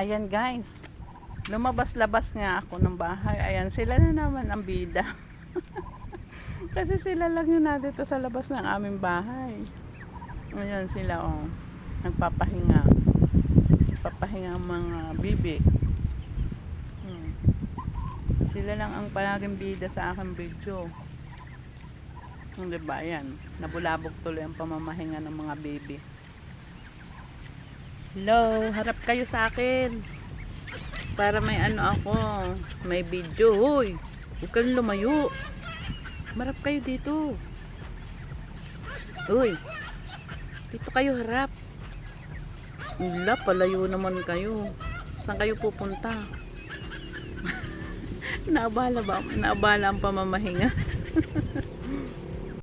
Ayan guys. Lumabas-labas nga ako ng bahay. Ayan, sila na naman ang bida. Kasi sila lang yun na dito sa labas ng aming bahay. Ayan sila oh. Nagpapahinga. Nagpapahinga ang mga bibi. Hmm. Sila lang ang palaging bida sa aking video. Hindi ba yan? Nabulabog tuloy ang pamamahinga ng mga baby. Hello, harap kayo sa akin. Para may ano ako, may video. Hoy, huwag kang lumayo. Marap kayo dito. Uy, dito kayo harap. Wala, palayo naman kayo. Saan kayo pupunta? naabala ba? Naabala ang pamamahinga.